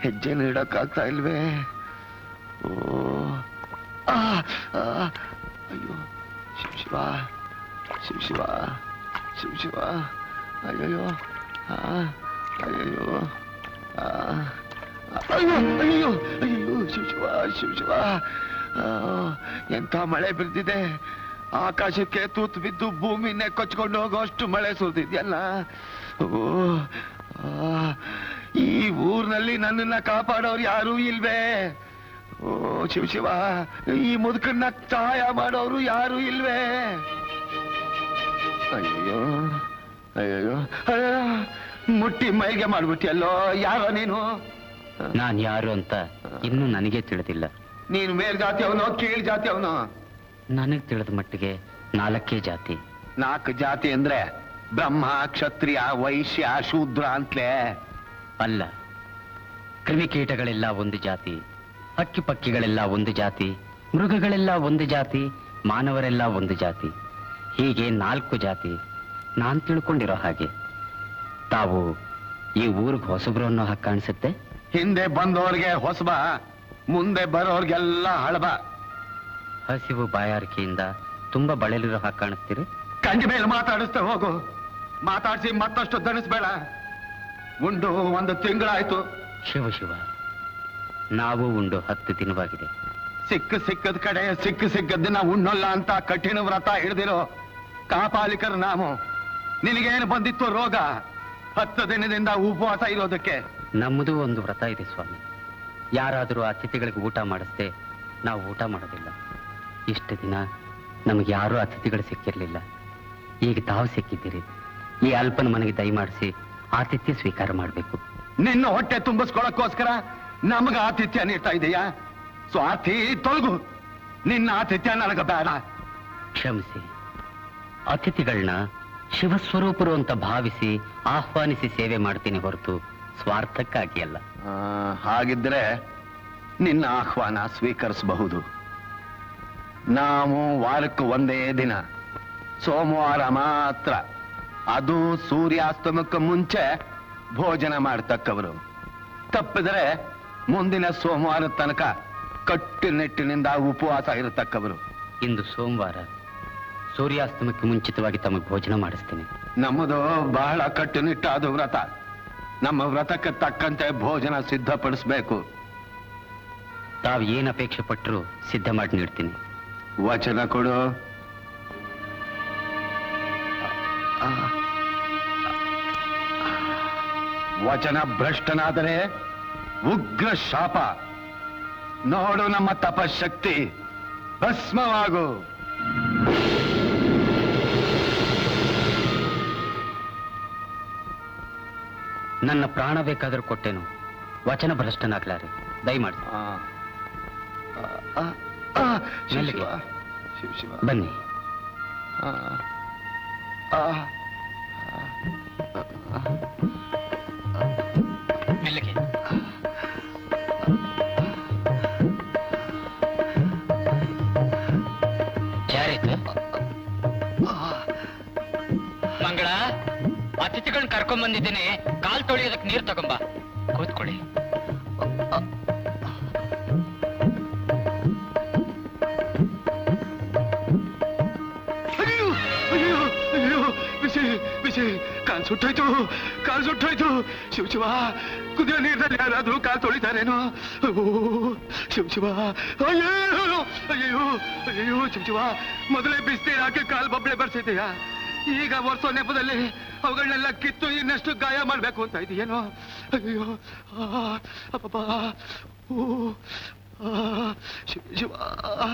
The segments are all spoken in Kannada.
ಹೆಜ್ಜೆನ ಇಡಕ್ಕಾಗ್ತಾ ಇಲ್ವೇ? ಅಯ್ಯೋ ಶಿವ ಶಿವ ಶಿವ ಶಿವ ಶಿವ ಶಿವ ಅಯ್ಯಯ್ಯೋ ಆ, ಅಯ್ಯಯ್ಯೋ ಆ, ಅಯ್ಯೋ ಅಯ್ಯೋ ಅಯ್ಯೋ ಶಿವ ಶಿವ ಶಿವ ಎಂಥ ಮಳೆ ಬಿದ್ದಿದೆ? ಆಕಾಶಕ್ಕೆ ತೂತು ಬಿದ್ದು ಭೂಮಿನೇ ಕೊಚ್ಕೊಂಡು ಹೋಗೋಷ್ಟು ಮಳೆ ಸುರಿದಿದ್ಯಲ್ಲ? ಓ ಈ ಊರ್ನಲ್ಲಿ ನನ್ನನ್ನ ಕಾಪಾಡೋರು ಯಾರೂ ಇಲ್ವೇ? ಓ ಶಿವ ಶಿವ ಈ ಮುದುಕನ್ನ ಸಹಾಯ ಮಾಡೋರು ಯಾರು ಇಲ್ವೇ? ಅಯ್ಯೋ ಅಯ್ಯೋ ಅಯ್ಯೋ ಮುಟ್ಟಿ ಮೈಗೆ ಮಾಡ್ಬಿಟ್ಟಿಯಲ್ಲೋ ಯಾರೋ ನೀನು? ನಾನ್ ಯಾರು ಅಂತ ಇನ್ನು ನನಗೆ ತಿಳಿದಿಲ್ಲ. ನೀನು ಮೇಲ್ ಜಾತಿ ಅವನು ಕೀಳ್ ಜಾತಿ ಅವನೋ? ನನಗ್ ತಿಳಿದ ಮಟ್ಟಿಗೆ ನಾಲ್ಕೇ ಜಾತಿ. ನಾಲ್ಕು ಜಾತಿ ಅಂದ್ರೆ ಬ್ರಹ್ಮ ಕ್ಷತ್ರಿಯ ವೈಶ್ಯ ಶೂದ್ರ ಅಂತಲೇ. ಅಲ್ಲ. ಕ್ರಿಮಿಕೀಟಗಳೆಲ್ಲ ಒಂದು ಜಾತಿ ಹಕ್ಕಿ ಪಕ್ಕಿಗಳೆಲ್ಲ ಒಂದು ಜಾತಿ ಮೃಗಗಳೆಲ್ಲ ಒಂದು ಜಾತಿ ಮಾನವರೆಲ್ಲ ಒಂದು ಜಾತಿ. ಹೀಗೆ ನಾಲ್ಕು ಜಾತಿ. ನಾನ್ ತಿಳ್ಕೊಂಡಿರೋ ಹಾಗೆ. ತಾವು ಈ ಊರಿಗೆ ಹೊಸಬ್ರು ಅನ್ನೋ ಹಾಗೆ ಕಾಣಿಸುತ್ತೆ? ಹಿಂದೆ ಬಂದವರಿಗೆ ಹೊಸಬ ಮುಂದೆ ಬರೋರ್ಗೆಲ್ಲ ಹಳಬ. ಹಸಿವು ಬಾಯಾರಿಕೆಯಿಂದ ತುಂಬಾ ಬಳಲಿರೋ ಹಾಗೆ ಕಾಣಿಸ್ತೀರಿ ಕಂಡ ಮೇಲೆ ಮಾತಾಡಿಸ್ತಾ ಹೋಗು. ಮಾತಾಡ್ಸಿ ಮತ್ತಷ್ಟು ದಣಿಸ್ಬೇಡ. ಉಂಡು ಒಂದು ತಿಂಗಳಾಯ್ತು. ಶಿವ ಶಿವ ನಾವು ಉಂಡು ಹತ್ತು ದಿನವಾಗಿದೆ. ಸಿಕ್ಕ ಸಿಕ್ಕದ ಕಡೆ ಸಿಕ್ಕ ಸಿಕ್ಕದ ದಿನ ಉಣ್ಣಲ್ಲ ಅಂತ ಕಠಿಣ ವ್ರತ ಹಿಡಿದಿರೋ ಕಾಪಾಲಿಕರು ನಾವು ನಿನಗೇನು ಬಂದಿತ್ತು ರೋಗ? ಹತ್ತು ದಿನದಿಂದ ಉಪವಾಸ ಇರೋದಕ್ಕೆ. ನಮ್ಮದು ಒಂದು ವ್ರತ ಇದೆ ಸ್ವಾಮಿ. ಯಾರಾದರೂ ಅತಿಥಿಗಳಿಗೆ ಊಟ ಮಾಡಿಸ್ದೆ ನಾವು ಊಟ ಮಾಡೋದಿಲ್ಲ. ಇಷ್ಟು ದಿನ ನಮಗೆ ಯಾರೂ ಅತಿಥಿಗಳು ಸಿಕ್ಕಿರಲಿಲ್ಲ. ಈಗ ತಾವು ಸಿಕ್ಕಿದ್ದೀರಿ. ಈ ಅಲ್ಪನ ಮನೆಗೆ ದಯಮಾಡಿಸಿ ಆತಿಥ್ಯ ಸ್ವೀಕಾರ ಮಾಡಬೇಕು. ನಿನ್ನ ಹೊಟ್ಟೆ ತುಂಬಿಸ್ಕೊಳಕ್ಕೋಸ್ಕರ ನಮಗ ಆತಿಥ್ಯ ನೀಡ್ತಾ ಇದೆಯಾ? ಸ್ವಾರ್ಥಿ ತೊಲಗು. ನಿನ್ನ ಆತಿಥ್ಯ ನನಗ ಬೇಡ. ಕ್ಷಮಿಸಿ. ಅತಿಥಿಗಳನ್ನ ಶಿವಸ್ವರೂಪರು ಅಂತ ಭಾವಿಸಿ ಆಹ್ವಾನಿಸಿ ಸೇವೆ ಮಾಡ್ತೀನಿ ಹೊರತು ಸ್ವಾರ್ಥಕ್ಕಾಗಿ ಅಲ್ಲ. ಆ, ಹಾಗಿದ್ರೆ ನಿನ್ನ ಆಹ್ವಾನ ಸ್ವೀಕರಿಸಬಹುದು. ನಾವು ವಾರಕ್ಕೆ ಒಂದೇ ದಿನ ಸೋಮವಾರ ಮಾತ್ರ. ಅದು ಸೂರ್ಯಾಸ್ತಮಕ್ಕ ಮುಂಚೆ ಭೋಜನ ಮಾಡ್ತಕ್ಕವರು. ತಪ್ಪಿದ್ರೆ ಮುಂದಿನ ಸೋಮವಾರ ತನಕ ಕಟ್ಟುನಿಟ್ಟಿನಿಂದ ಉಪವಾಸ ಇರತಕ್ಕವರು. ಇಂದು ಸೋಮವಾರ ಸೂರ್ಯಾಸ್ತಮಕ್ಕೆ ಮುಂಚಿತವಾಗಿ ತಮಗೆ ಭೋಜನ ಮಾಡಿಸ್ತೇನೆ. ನಮ್ಮದು ಬಹಳ ಕಟ್ಟುನಿಟ್ಟಾದ ವ್ರತ. ನಮ್ಮ ವ್ರತಕ್ಕೆ ತಕ್ಕಂತೆ ಭೋಜನ ಸಿದ್ಧಪಡಿಸಬೇಕು. ತಾವು ಏನು ಅಪೇಕ್ಷೆ ಪಟ್ಟರು ಸಿದ್ಧ ಮಾಡಿ ನೀಡ್ತೀನಿ. ವಚನ ಕೊಡು. ವಚನ ಭ್ರಷ್ಟನಾದರೆ ಉಗ್ರ ಶಾಪ ನೋಡು ನಮ್ಮ ತಪಶಕ್ತಿ. ಭಸ್ಮವಾಗು. ನನ್ನ ಪ್ರಾಣ ಬೇಕಾದರೂ ಕೊಟ್ಟೇನು. ವಚನ ಭ್ರಷ್ಟನಾಗ್ಲಾರೆ ದಯಮಾಡಿ ಮೆಲ್ಲಿಗೆ. ಬನ್ನಿ. ಅತಿಥಿಗಳನ್ನ ಕರ್ಕೊಂಡ್ ಬಂದಿದ್ದೀನಿ. ಕಾಲ್ ತೊಳಿಯೋದಕ್ಕೆ ನೀರ್ ತಗೊಂಬ. ಕೂತ್ಕೊಳ್ಳಿ. ಬಿಸಿ ಬಿಸಿ. ಕಾಲ್ ಸುಟ್ಟೋಯ್ತು ಕಾಲ್ ಸುಟ್ಟೋಯ್ತು. ಶಿವ ಶಿವ, ಕುದಿಯೋ ನೀರಿನಲ್ಲಿ ಯಾರಾದ್ರೂ ಕಾಲ್ ತೊಳಿತಾರೇನೋ? ಶಿವ ಶಿವ, ಅಯ್ಯೋ ಅಯ್ಯೋ ಅಯ್ಯೋ, ಶಿವ ಶಿವ. ಮೊದಲೇ ಬಿಸ್ನೀರ್ ಹಾಕಿ ಕಾಲ್ ಬಬ್ಳೆ ಬರ್ಸಿದೆಯಾ ಈಗ ವರ್ಷೋ ನೆಪದಲ್ಲಿ ಅವುಗಳನ್ನೆಲ್ಲ ಕಿತ್ತು ಇನ್ನಷ್ಟು ಗಾಯ ಮಾಡಬೇಕು ಅಂತ ಇದೆಯೇನೋ ಅಯ್ಯೋ ಆ, ಶಿವ ಶಿವ ಆ,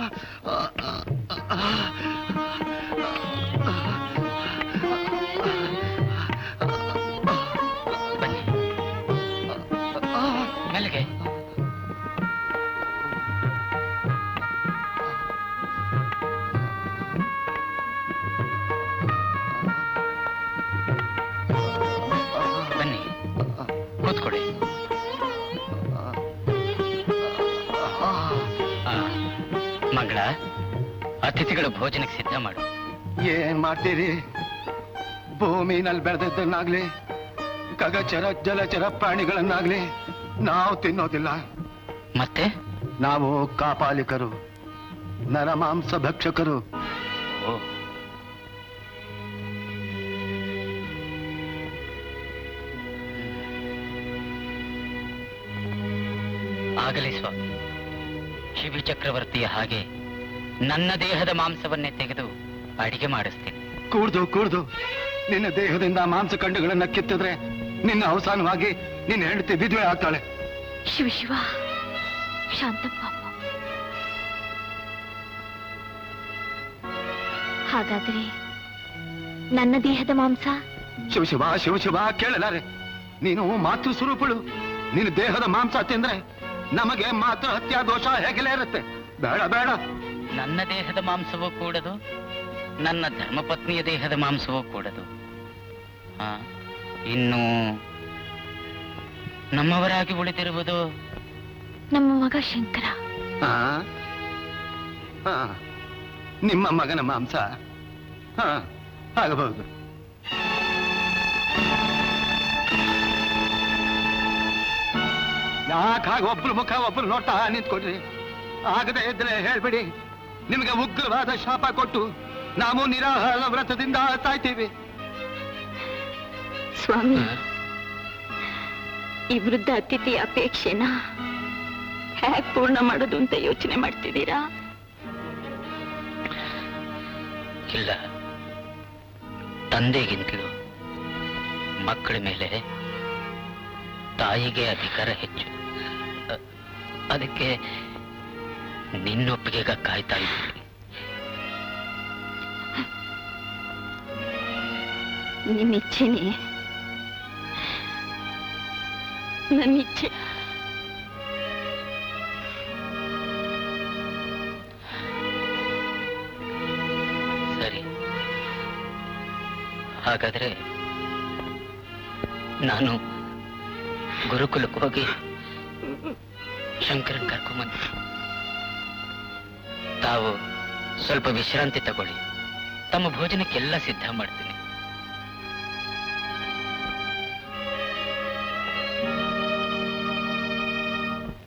ಅತಿಥಿಗಳ ಭೋಜನಕ್ಕೆ ಸಿದ್ಧ ಮಾಡು. ಏನ್ ಮಾಡ್ತೀರಿ? ಭೂಮಿನಲ್ಲಿ ಬೆಳೆದದ್ದನ್ನಾಗ್ಲಿ ಗಗಚರ ಜಲಚರ ಪ್ರಾಣಿಗಳನ್ನಾಗ್ಲಿ ನಾವು ತಿನ್ನೋದಿಲ್ಲ. ಮತ್ತೆ? ನಾವು ಕಾಪಾಲಿಕರು ನರಮಾಂಸ ಭಕ್ಷಕರು. ಆಗಲಿ ಸ್ವಾಮಿ. ಶಿವಿ ಚಕ್ರವರ್ತಿಯ ಹಾಗೆ ನನ್ನ ದೇಹದ ಮಾಂಸವನ್ನೇ ತೆಗೆದು ಅಡಿಗೆ ಮಾಡಿಸ್ತೀನಿ. ಕೂಡ್ದು ಕೂಡ್ದು ನಿನ್ನ ದೇಹದಿಂದ ಮಾಂಸ ಕಂಡುಗಳನ್ನ ಕಿತ್ತಿದ್ರೆ ನಿನ್ನ ಅವಸಾನವಾಗಿ ನಿನ್ನ ಹೆಂಡತಿ ವಿಧವೆ ಆಗ್ತಾಳೆ. ಶಿವ ಶಿವ. ಶಾಂತಪ್ಪ ಹಾಗಾದ್ರೆ ನನ್ನ ದೇಹದ ಮಾಂಸ? ಶಿವ ಶಿವ ಶಿವ ಶಿವ ಕೇಳಲಾರೆ. ನೀನು ಮಾತೃ ಸ್ವರೂಪಳು ನಿನ್ನ ದೇಹದ ಮಾಂಸ ತಿಂದ್ರೆ ನಮಗೆ ಮಾತೃ ಹತ್ಯಾ ದೋಷ ಹೇಗೆಲ್ಲ ಇರುತ್ತೆ? ಬೇಡ ಬೇಡ. ನನ್ನ ದೇಹದ ಮಾಂಸವೂ ಕೂಡದು ನನ್ನ ಧರ್ಮಪತ್ನಿಯ ದೇಹದ ಮಾಂಸವೂ ಕೂಡದು. ಆ, ಇನ್ನು ನಮ್ಮವರಾಗಿ ಉಳಿದಿರುವುದು? ನಮ್ಮ ಮಗ ಶಂಕರ. ಆ? ಆ. ನಿಮ್ಮ ಮಗನ ಮಾಂಸ? ಹಾ ಆಗಬಹುದು. ಯಾಕಾಗ ಒಬ್ರು ಮುಖ ಒಬ್ರು ನೋಡ್ತಾ ನಿಂತ್ಕೊಡ್ರಿ? ಆಗದೆ ಇದ್ರೆ ಹೇಳ್ಬಿಡಿ. ನಿಮಗೆ ಉಗ್ರವಾದ ಶಾಪ ಕೊಟ್ಟು ನಾವು ನಿರಾಹಾರ ವ್ರತದಿಂದ ಸಾಯ್ತೀವಿ ಸ್ವಾಮಿ ಈ ವೃದ್ಧ ಅತಿಥಿ ಅಪೇಕ್ಷೆನ ಹೇಗೆ ಪೂರ್ಣ ಮಾಡೋದು ಅಂತ ಯೋಚನೆ ಮಾಡ್ತಿದ್ದೀರಾ? ಇಲ್ಲ. ತಂದೆಗಿಂತಲೂ ಮಕ್ಕಳ ಮೇಲೆ ತಾಯಿಗೆ ಅಧಿಕಾರ ಹೆಚ್ಚು. ಅದಕ್ಕೆ ನಿನ್ನೊಪ್ಪಿಗೆಗ ಕಾಯ್ತಾ ಇದ್ದೀನಿ ನಿಮ್ಮ ಇಚ್ಛೆನಿ ನನ್ನ ಇಚ್ಛೆ ಸರಿ. ಹಾಗಾದ್ರೆ ನಾನು ಗುರುಕುಲಕ್ಕೆ ಹೋಗಿ ಶಂಕರನ್ ಕರ್ಕೊಂಬಂದು ತಾವು ಸ್ವಲ್ಪ ವಿಶ್ರಾಂತಿ ತಗೊಳ್ಳಿ. ತಮ್ಮ ಭೋಜನಕ್ಕೆಲ್ಲ ಸಿದ್ಧ ಮಾಡ್ತೀನಿ.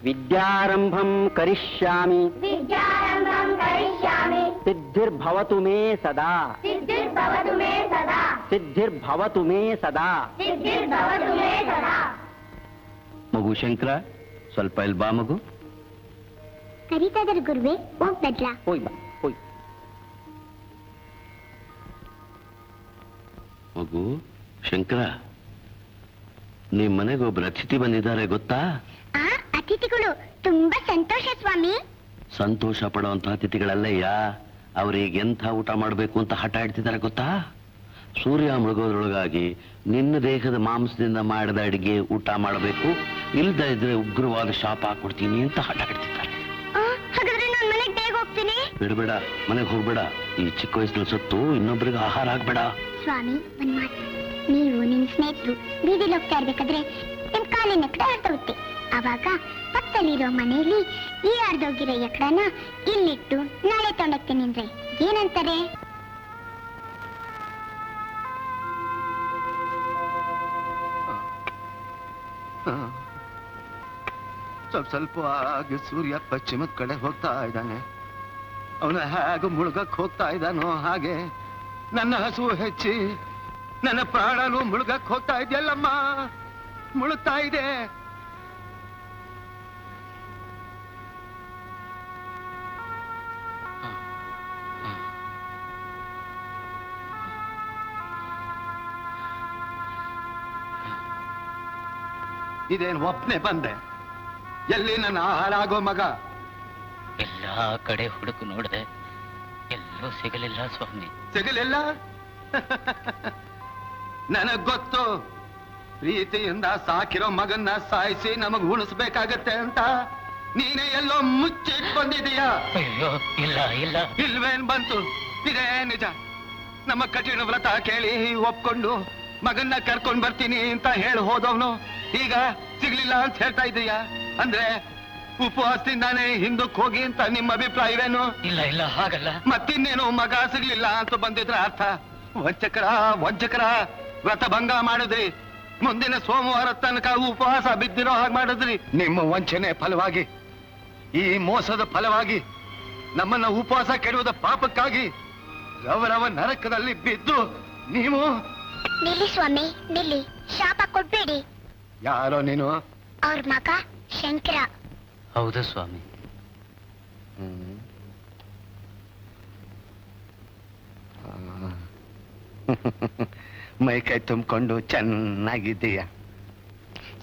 ವಿದ್ಯಾರಂಭಂ ಕರಿಷ್ಯಾಮಿ. ಸಿದ್ಧಿರ್ಭವತು ಮೇ ಸದಾ. ಸಿದ್ಧಿರ್ಭವತು ಮೇ ಸದಾ. ಮಗು ಶಂಕರ ಸ್ವಲ್ಪ ಇಲ್ಬಾ ಮಗು? ಕರೀತಾ ಗುರುವೇ ಗುರುವೆ ಹೋಗ್ಬದ್ಲಾ ಹೋಯ್ ಬಾ ಹೋಯ್. ಮಗು ಶಂಕರ. ನಿಮ್ ಮನೆಗೆ ಒಬ್ರು ಅತಿಥಿ ಬಂದಿದ್ದಾರೆ ಗೊತ್ತಾ? ಆ ಅತಿಥಿಗಳು ತುಂಬಾ ಸಂತೋಷ ಸ್ವಾಮಿ. ಸಂತೋಷ ಪಡುವಂತ ಅತಿಥಿಗಳಲ್ಲಯ್ಯ ಅವ್ರಿಗೆ ಎಂಥ ಊಟ ಮಾಡಬೇಕು ಅಂತ ಹಠ ಇಡ್ತಿದ್ದಾರೆ ಗೊತ್ತಾ? ಸೂರ್ಯ ಮುಳುಗೋದ್ರೊಳಗಾಗಿ ನಿನ್ನ ದೇಹದ ಮಾಂಸದಿಂದ ಮಾಡಿದ ಅಡಿಗೆ ಊಟ ಮಾಡಬೇಕು. ಇಲ್ದ ಇದ್ರೆ ಉಗ್ರವಾದ ಶಾಪ ಹಾಕೊಡ್ತೀನಿ ಅಂತ ಹಠ ಇಡ್ತಿದ್ದಾರೆ ಮನೆಗೆ ಹೋಗ್ತೀನಿ. ಬಿಡಬೇಡ ಮನೆಗೆ ಹೋಗ್ಬೇಡ. ಈ ಚಿಕ್ಕ ವಯಸ್ಸಿನಲ್ಲಿ ಸತ್ತು ಇನ್ನೊಬ್ರಿಗೆ ಆಹಾರ ಆಗ್ಬೇಡ ಸ್ವಾಮಿ ಒಂದ್ ಮಾತು. ನೀವು ನಿಮ್ ಸ್ನೇಹಿತರು ಬೀದಿಲಿ ಹೋಗ್ತಾ ಇರ್ಬೇಕಾದ್ರೆ ನಿಮ್ ಕಾಲಿನ ಕಡೆ ಹರಿದೋಗುತ್ತೆ ಅವಾಗ ಪಕ್ಕದಲ್ಲಿರೋ ಮನೆಯಲ್ಲಿ ಈ ಹರಿದೋಗಿರೋ ಎಕಡನ ಇಲ್ಲಿಟ್ಟು ನಾಳೆ ತೊಗೊಂಡೋಗ್ತೀನಿ ಅಂದ್ರೆ ಏನಂತಾರೆ? ಸ್ವಲ್ಪ ಸ್ವಲ್ಪ ಆಗಿ ಸೂರ್ಯ ಪಶ್ಚಿಮದ ಕಡೆ ಹೋಗ್ತಾ ಇದ್ದಾನೆ. ಅವನು ಹಾಗೆ ಮುಳುಗಕ್ ಹೋಗ್ತಾ ಇದ್ದಾನೋ ಹಾಗೆ. ನನ್ನ ಹಸು ಹೆಚ್ಚಿ, ನನ್ನ ಪ್ರಾಣನು ಮುಳುಗಕ್ ಹೋಗ್ತಾ ಇದೆಯಲ್ಲಮ್ಮ? ಮುಳುಗ್ತಾ ಇದೆ. ಇದೇನು ಒಪ್ನೆ ಬಂದೆ. ಎಲ್ಲಿ ನನ್ನ ಆಗೋ ಮಗ? ಎಲ್ಲಾ ಕಡೆ ಹುಡುಕು ನೋಡಿದೆ ಎಲ್ಲೂ ಸಿಗಲಿಲ್ಲ ಸ್ವಾಮಿ. ಸಿಗಲಿಲ್ಲ? ನನಗ್ ಗೊತ್ತು. ಪ್ರೀತಿಯಿಂದ ಸಾಕಿರೋ ಮಗನ್ನ ಸಾಯಿಸಿ ನಮಗ್ ಉಣಿಸ್ಬೇಕಾಗತ್ತೆ ಅಂತ. ನೀನೇ ಎಲ್ಲೋ ಮುಚ್ಚಿಟ್ಕೊಂಡಿದೀಯ ಅಯ್ಯೋ ಇಲ್ಲ ಇಲ್ಲ. ಇಲ್ವೇನ್ ಬಂತು? ಇದೇ ನಿಜ. ನಮ್ಮ ಕಠಿಣ ವ್ರತ ಕೇಳಿ ಒಪ್ಕೊಂಡು ಮಗನ್ನ ಕರ್ಕೊಂಡ್ ಬರ್ತೀನಿ ಅಂತ ಹೇಳಿ ಹೋದವನು ಈಗ ಸಿಗ್ಲಿಲ್ಲ ಅಂತ ಹೇಳ್ತಾ ಇದೀಯ ಅಂದ್ರೆ ಉಪವಾಸದಿಂದಾನೇ ಹಿಂದಕ್ಕೆ ಹೋಗಿ ಅಂತ ನಿಮ್ಮ ಅಭಿಪ್ರಾಯವೇನು? ಇಲ್ಲ ಇಲ್ಲ ಹಾಗಲ್ಲ. ಮತ್ತಿನ್ನೇನು ಮಗ ಸಿಗ್ಲಿಲ್ಲ ಅಂತ ಬಂದಿದ್ರ ಅರ್ಥ? ವಂಚಕರ ವಂಚಕರ ವ್ರತ ಭಂಗ ಮಾಡಿದ್ರಿ. ಮುಂದಿನ ಸೋಮವಾರ ತನಕ ಉಪವಾಸ ಬಿದ್ದಿರೋ ಹಾಗೆ ಮಾಡಿದ್ರಿ. ನಿಮ್ಮ ವಂಚನೆ ಫಲವಾಗಿ ಈ ಮೋಸದ ಫಲವಾಗಿ ನಮ್ಮನ್ನ ಉಪವಾಸ ಕೆಡುವುದ ಪಾಪಕ್ಕಾಗಿ ರವರವ ನರಕದಲ್ಲಿ ಬಿದ್ದು ನೀವು ನಿಲ್ಲಿ ಸ್ವಾಮಿ ನಿಲ್ಲಿ. ಶಾಪ ಕೊಡ್ಬೇಡಿ. ಯಾರೋ ನೀನು? ಅವ್ರ ಮಗ ಶಂಕರ. ಹೌದು ಸ್ವಾಮಿ. ಮೈ ಕೈ ತುಂಬಿಕೊಂಡು ಚೆನ್ನಾಗಿದ್ದೀಯ?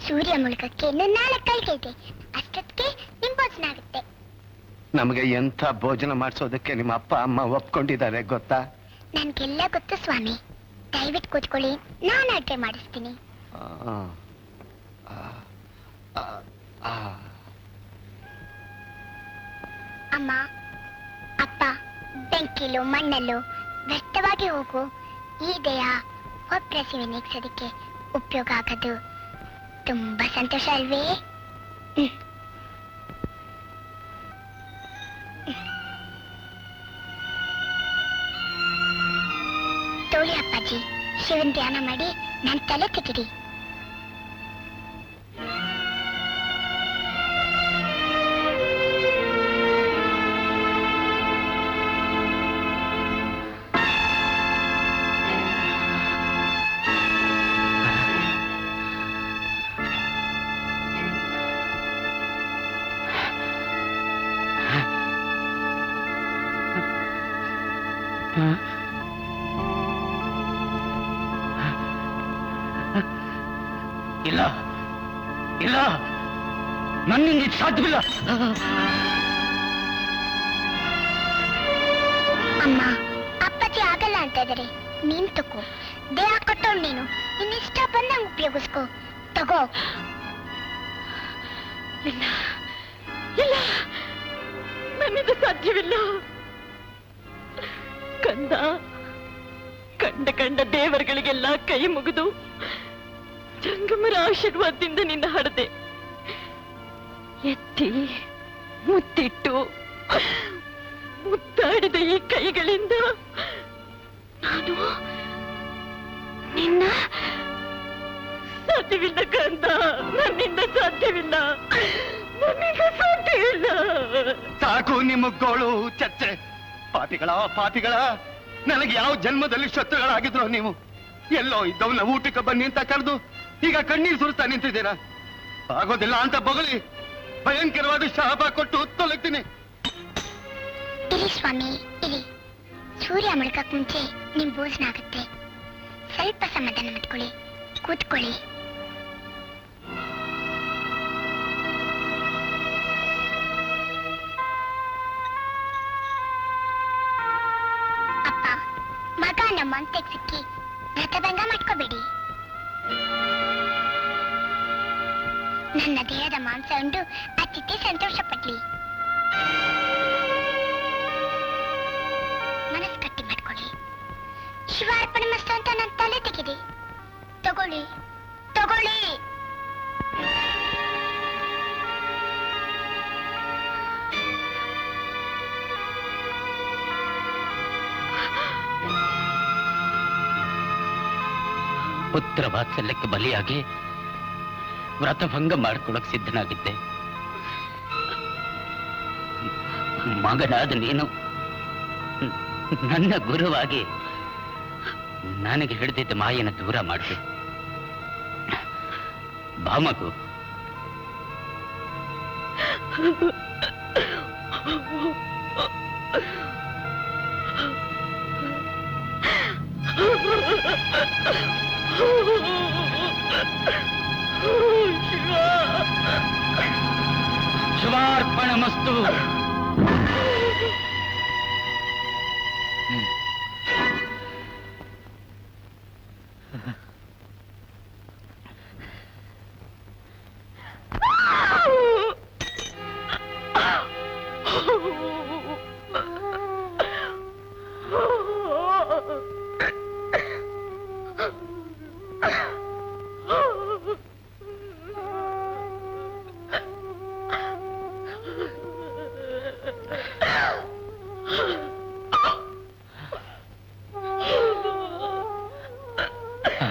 ಸೂರ್ಯ ಮುಳುಗಕ್ಕೆ ನಮಗೆ ಎಂಥ ಭೋಜನ ಮಾಡಿಸೋದಕ್ಕೆ ನಿಮ್ಮ ಅಪ್ಪ ಅಮ್ಮ ಒಪ್ಕೊಂಡಿದ್ದಾರೆ ಗೊತ್ತಾ? ನನ್ಗೆಲ್ಲ ಗೊತ್ತು ಸ್ವಾಮಿ. ದಯವಿಟ್ಟು ಕೂತ್ಕೊಳ್ಳಿ ನಾನು ಅಡುಗೆ ಮಾಡಿಸ್ತೀನಿ. ಆ, ಆ, ಬೆಂಕಿಲು ಮಣ್ಣಲ್ಲೂ ವ್ಯರ್ಥವಾಗಿ ಹೋಗು. ಈ ದೇಹ ಒಪ್ರಸಿವೆ ನೀಗ್ಸೋದಕ್ಕೆ ಉಪಯೋಗ ಆಗದು. ತುಂಬಾ ಸಂತೋಷ ಅಲ್ವೇ. ತೋಳಿ ಅಪ್ಪಾಜಿ, ಶಿವನ್ ಧ್ಯಾನ ಮಾಡಿ ನನ್ನ ತಲೆ ತೆಗಿರಿ. ಇಲ್ಲ. ಇಲ್ಲ. ನನ್ನಿಂದ ಇದು ಸಾಧ್ಯವಿಲ್ಲ. ಅಮ್ಮ ಅಪ್ಪಾಜಿ ಆಗಲ್ಲ ಅಂತ ಇದಾರೆ ನೀನ್ ತಗೋ. ದೇಹ ಕೊಟ್ಟವ್ ನೀನು. ನಿನ್ನಿಷ್ಟ ಬಂದಂಗ್ ಉಪಯೋಗಿಸ್ಕೋ. ತಗೋ. ಇಲ್ಲ. ಇಲ್ಲ. ನನ್ನಿಂದ ಸಾಧ್ಯವಿಲ್ಲ. ಕಂದ, ಕಂಡ ಕಂಡ ದೇವರುಗಳಿಗೆಲ್ಲ ಕೈ ಮುಗಿದು ಜಂಗಮರ ಆಶೀರ್ವಾದದಿಂದ ನಿನ್ನ ಹಡದೆ ಎತ್ತಿ, ಮುತ್ತಿಟ್ಟು, ಮುತ್ತಾಡಿದ ಈ ಕೈಗಳಿಂದ ನಾನು ನಿನ್ನ ಸಾಧ್ಯವಿಲ್ಲ ಕಂದ. ನನ್ನಿಂದ ಸಾಧ್ಯವಿಲ್ಲ. ನನ್ನಿಂದ ಸಾಧ್ಯವಿಲ್ಲ. ಸಾಕು ನಿಮ್ಮ ಗೋಳು ಚರ್ಚೆ ಪಾಪಿಗಳ ಪಾಪಿಗಳ, ನನಗೆ ಯಾವ ಜನ್ಮದಲ್ಲಿ ಶತ್ರುಗಳಾಗಿದ್ರು ನೀವು? ಎಲ್ಲೋ ಇದ್ದವನ್ನ ಊಟಕ್ಕೆ ಬನ್ನಿ ಅಂತ ಕರೆದು ಈಗ ಕಣ್ಣೀರು ಸುರಿಸ್ತಾ ನಿಂತಿದ್ದೀರಾ? ಆಗೋದಿಲ್ಲ ಅಂತ ಬಗಲಿ ಭಯಂಕರವಾದ ಶಾಪ ಕೊಟ್ಟು ತೊಲಗ್ತೀನಿ. ಇಲ್ಲಿ ಸ್ವಾಮಿ, ಇಲ್ಲಿ. ಸೂರ್ಯ ಮುಳುಗಕ್ ಮುಂಚೆ ನಿಮ್ ಭೋಜನ ಆಗುತ್ತೆ. ಸ್ವಲ್ಪ ಸಮಾಧಾನ ಮಾಡ್ಕೊಳ್ಳಿ, ಕೂತ್ಕೊಳ್ಳಿ. ನಮ್ಮ ಸಿಕ್ಕಿ ರಥಭಂಗ ಮಾಡ್ಕೋಬೇಡಿ. ನನ್ನ ದೇಹದ ಮಾಂಸ ಉಂಡು ಅತಿಥಿ ಸಂತೋಷ ಪಡ್ಲಿ ಮನಸ್ ಕಟ್ಟಿ ಮಾಡ್ಕೊಳ್ಳಿ. ಶಿವಾರ್ಪಣೆ ಮಸ್ತು ಅಂತ ನನ್ನ ತಲೆ ತೆಗಿದೆ. ತಗೊಳ್ಳಿ. ತಗೊಳ್ಳಿ. ಪುತ್ರ ವಾತ್ಸಲ್ಯಕ್ಕೆ ಬಲಿಯಾಗಿ ವ್ರತಭಂಗ ಮಾಡ್ಕೊಳಕ್ ಸಿದ್ಧನಾಗಿದ್ದೆ. ಮಗನಾದ ನೀನು ನನ್ನ ಗುರುವಾಗಿ ನನಗೆ ಹಿಡಿದಿದ್ದ ಮಾಯನ ದೂರ ಮಾಡಿದೆ. ಬಾಮಗು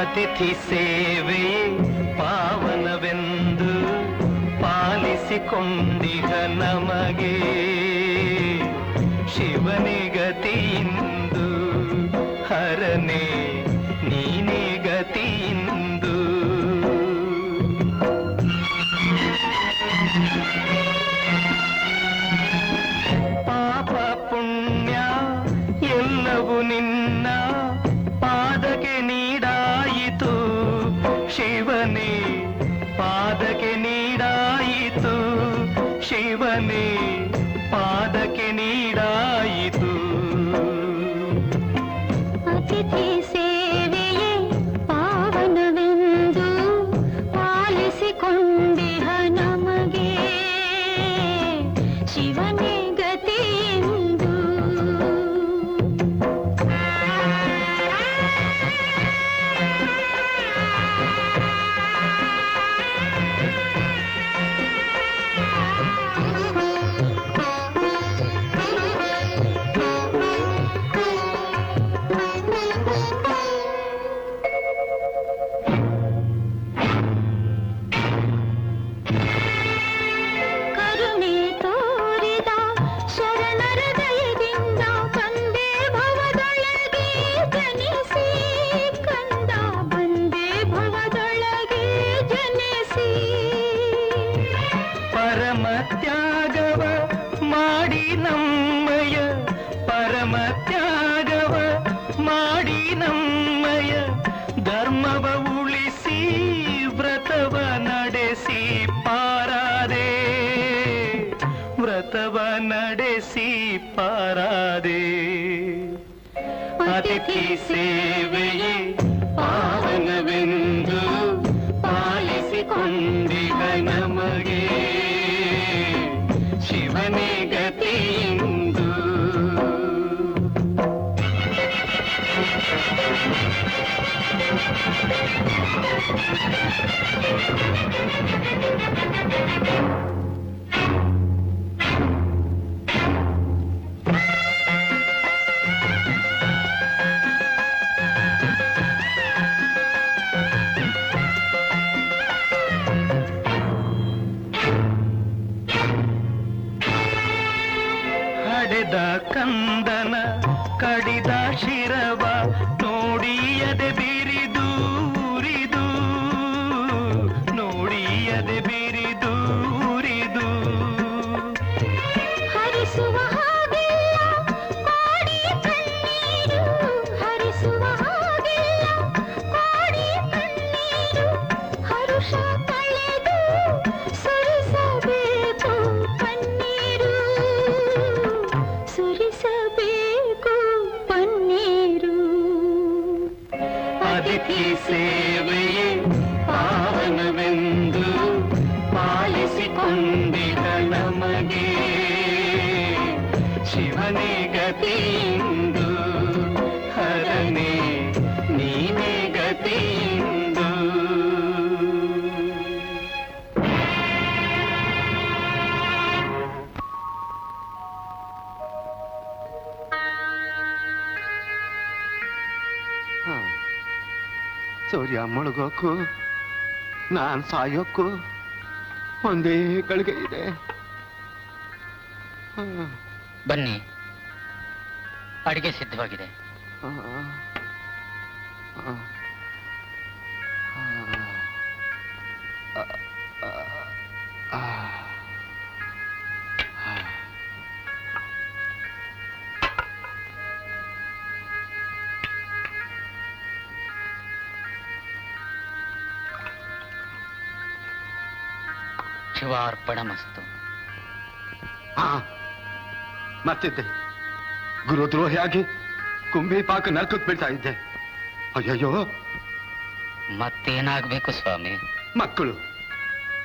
ಅತಿಥಿ ಸೇವೆ ಪಾವನವೆಂದು ಪಾಲಿಸಿಕೊಂಡಿಹ ನಮಗೆ. ಶಿವನಿಗತಿಯಿಂದ పాటకి సేవయే. పావనవెను ಸೂರ್ಯ ಮುಳುಗೋಕು ನಾನ್ ಸಾಯೋಕು ಒಂದೇ ಗಳಿಗೆ ಇದೆ. ಬನ್ನಿ. ಅಡಿಗೆ ಸಿದ್ಧವಾಗಿದೆ. ಬಡ ಮಸ್ತು. ಹಾ ಮತ್ತಿದ್ದೆ. ಗುರುದ್ರೋಹಿಯಾಗಿ ಕುಂಬಿ ಪಾಕ ನರಕಕ್ಕೆ ಬಿಡ್ತಾ ಇದ್ದೆ. ಅಯ್ಯಯ್ಯೋ. ಮತ್ತೇನಾಗಬೇಕು ಸ್ವಾಮಿ? ಮಕ್ಕಳು.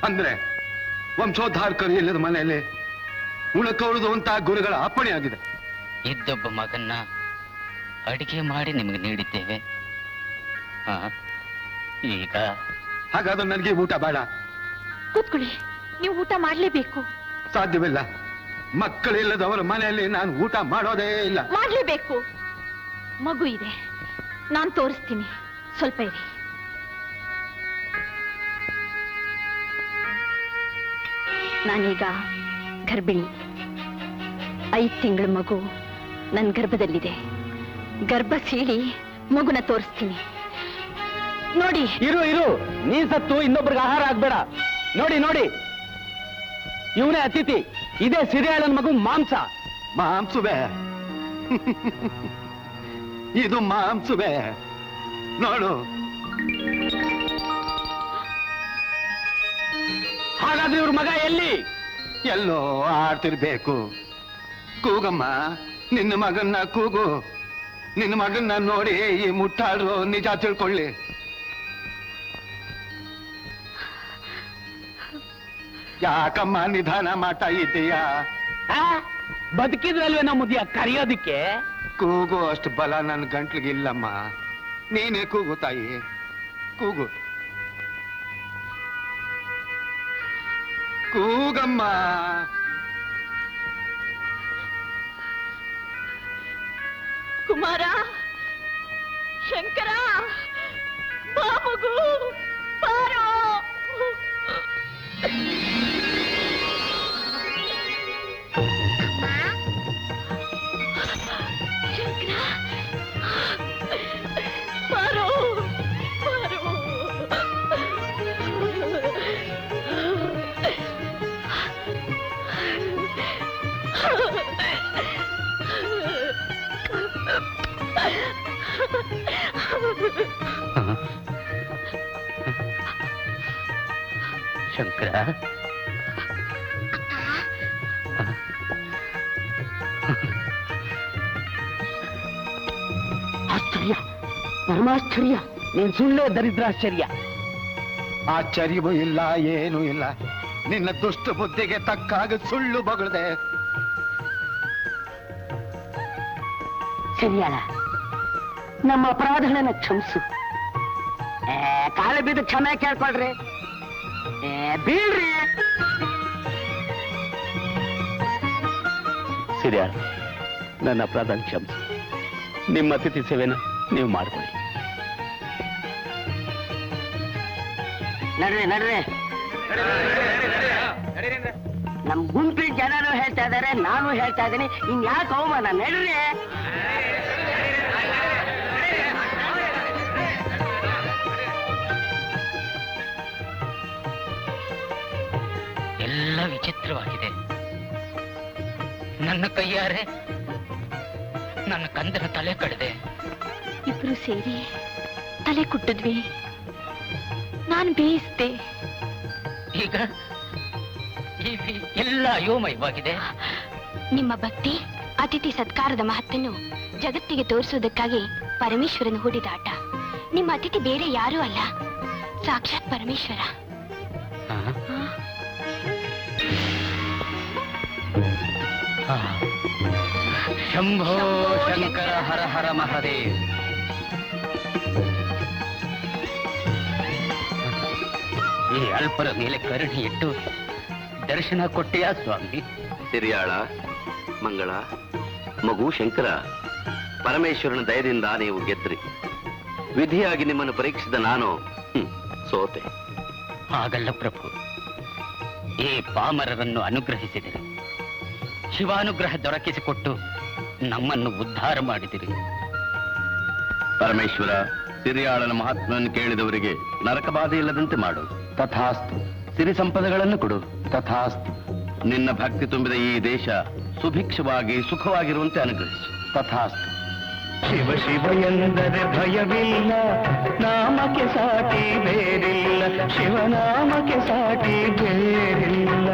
ಅಂದ್ರೆ ವಂಶೋದ್ಧಾರಕರು ಇಲ್ಲದ ಮನೆಯಲ್ಲಿ ಉಳಕೌಳದು ಅಂತ ಗುರುಗಳ ಅಪ್ಪಣೆ ಆಗಿದೆ. ಇದ್ದೊಬ್ಬ ಮಗನ್ನ ಅಡಿಗೆ ಮಾಡಿ ನಿಮಗೆ ನೀಡಿದ್ದೇವೆ. ಈಗ? ಹಾಗಾದ್ರೆ ನನಗೆ ಊಟ ಬೇಡ. ಕೂತ್ಕೊಳ್ಳಿ. ನೀವು ಊಟ ಮಾಡಲೇಬೇಕು. ಸಾಧ್ಯವಿಲ್ಲ. ಮಕ್ಕಳಿಲ್ಲದವರ ಮನೆಯಲ್ಲಿ ನಾನು ಊಟ ಮಾಡೋದೇ ಇಲ್ಲ. ಮಾಡಲೇಬೇಕು. ಮಗು ಇದೆ. ನಾನು ತೋರಿಸ್ತೀನಿ. ಸ್ವಲ್ಪ ಇರಿ. ನಾನೀಗ ಗರ್ಭಿಣಿ. ಐದು ತಿಂಗಳ ಮಗು ನನ್ನ ಗರ್ಭದಲ್ಲಿದೆ. ಗರ್ಭ ಸೀಳಿ ಮಗುನ ತೋರಿಸ್ತೀನಿ. ನೋಡಿ. ಇರು ಇರು. ನೀನ್ ಸತ್ತು ಇನ್ನೊಬ್ರಿಗೆ ಆಹಾರ ಆಗ್ಬೇಡ. ನೋಡಿ ನೋಡಿ. ಇವನೇ ಅತಿಥಿ. ಇದೇ ಸಿರಿಯಾಳನ್ ಮಗು ಮಾಂಸ. ಮಾಂಸುವೆ. ಇದು ಮಾಂಸುವೆ. ನೋಡು. ಹಾಗಾದ್ರೆ ಇವ್ರ ಮಗ ಎಲ್ಲಿ? ಎಲ್ಲೋ ಆಡ್ತಿರ್ಬೇಕು. ಕೂಗಮ್ಮ, ನಿನ್ನ ಮಗನ್ನ ಕೂಗು. ನಿನ್ನ ಮಗನ್ನ ನೋಡಿ ಈ ಮುಟ್ಟಾಡ್ರು ನಿಜ ತಿಳ್ಕೊಳ್ಳಿ. ಯಾಕಮ್ಮ ನಿಧಾನ ಮಾಡ್ತಾ ಇದೀಯ? ಬದುಕಿದ್ರಲ್ವೇ ನಮ್ಮ ಮುದಿಯ ಕರೆಯೋದಿಕ್ಕೆ? ಕೂಗು ಅಷ್ಟು ಬಲ ನನ್ನ ಗಂಟ್ಲಿಗಿಲ್ಲಮ್ಮ. ನೀನೇ ಕೂಗು ತಾಯಿ. ಕೂಗು. ಕೂಗಮ್ಮ. ಕುಮಾರ ಶಂಕರ ಬಾ ಮಗು ಬಾರೋ. ಶಂಕರ ಆಶ್ಚರ್ಯ. ಪರಮಾಶ್ಚರ್ಯ. ನೀನ್ ಸುಳ್ಳೇ ದರಿದ್ರಾಶ್ಚರ್ಯ. ಆಶ್ಚರ್ಯವೂ ಇಲ್ಲ ಏನೂ ಇಲ್ಲ. ನಿನ್ನ ದುಷ್ಟ ಬುದ್ಧಿಗೆ ತಕ್ಕಾಗ ಸುಳ್ಳು ಬಗಳದೆ. ಸರಿಯಲ್ಲ ನಮ್ಮ ಅಪರಾಧಗಳನ್ನ ಕ್ಷಮಿಸು. ಕಾಲ ಬಿದ್ದು ಕ್ಷಮೆ ಕೇಳ್ಕೊಳ್ರಿ. ಬೀಳ್ರಿ. ನನ್ನ ಅಪರಾಧ ಕ್ಷಮಿಸಿ. ನಿಮ್ಮ ಅತಿಥಿ ಸೇವೆನ ನೀವು ಮಾಡ್ಕೊಳ್ಳಿ. ನಡ್ರಿ ನಡ್ರಿ. ನಮ್ ಗುಂಪಿನ ಜನನು ಹೇಳ್ತಾ ಇದಾರೆ ನಾನು ಹೇಳ್ತಾ ಇದ್ದೀನಿ ಇನ್ ಯಾಕೆ ಅವಮಾನ ನಡ್ರಿ. ಎಲ್ಲ ವಿಚಿತ್ರವಾಗಿದೆ. ನನ್ನ ಕೈಯಾರೆ ನನ್ನ ಕಂದನ ತಲೆ ಕಡಿದೆ. ಇಬ್ರು ಸೇರಿ ತಲೆ ಕುಟ್ಟಿದ್ವಿ. ನಾನು ಬೇಯಿಸ್ದೆ. ಈಗ ಎಲ್ಲ ಅಯೋಮಯವಾಗಿದೆ. ನಿಮ್ಮ ಭಕ್ತಿ ಅತಿಥಿ ಸತ್ಕಾರದ ಮಹತ್ತನ್ನು ಜಗತ್ತಿಗೆ ತೋರಿಸುವುದಕ್ಕಾಗಿ ಪರಮೇಶ್ವರನ ಹೂಡಿದ ಆಟ. ನಿಮ್ಮ ಅತಿಥಿ ಬೇರೆ ಯಾರೂ ಅಲ್ಲ. ಸಾಕ್ಷಾತ್ ಪರಮೇಶ್ವರ. ಶಂಭೋ ಶಂಕರ ಹರ ಹರ ಮಹದೇವ್. ಈ ಅಲ್ಪರ ಮೇಲೆ ಕರುಣಿ ಇಟ್ಟು ದರ್ಶನ ಕೊಟ್ಟೆಯ ಸ್ವಾಮಿ? ಸಿರಿಯಾಳ ಮಂಗಳ ಮಗು ಶಂಕರ ಪರಮೇಶ್ವರನ ದಯದಿಂದ ನೀವು ಗೆದ್ರಿ. ವಿಧಿಯಾಗಿ ನಿಮ್ಮನ್ನು ಪರೀಕ್ಷಿಸಿದ ನಾನು ಸೋತೆ. ಆಗಲ್ಲ ಪ್ರಭು ಈ ಪಾಮರರನ್ನು ಅನುಗ್ರಹಿಸಿದರೆ. ಶಿವಾನುಗ್ರಹ ದೊರಕಿಸಿಕೊಟ್ಟು ನಮ್ಮನ್ನು ಉದ್ಧಾರ ಮಾಡಿದಿರಿ. ಪರಮೇಶ್ವರ ಸಿರಿಯಾಳನ ಮಹಾತ್ಮನ್ನು ಕೇಳಿದವರಿಗೆ ನರಕ ಬಾಧೆ ಇಲ್ಲದಂತೆ ಮಾಡು. ತಥಾಸ್ತು. ಸಿರಿ ಸಂಪದಗಳನ್ನು ಕೊಡು. ತಥಾಸ್ತು. ನಿನ್ನ ಭಕ್ತಿ ತುಂಬಿದ ಈ ದೇಶ ಸುಭಿಕ್ಷವಾಗಿ ಸುಖವಾಗಿರುವಂತೆ ಅನುಗ್ರಹಿಸು. ತಥಾಸ್ತು. ಶಿವ ಶಿವ ಎಂದರೆ ಭಯವಿಲ್ಲ ನಾಮಕ್ಕೆ ಸಾಟಿ ಬೇರಿಲ್ಲ ಶಿವನಾಮಕ್ಕೆ ಸಾಟಿ ಬೇರಿಲ್ಲ.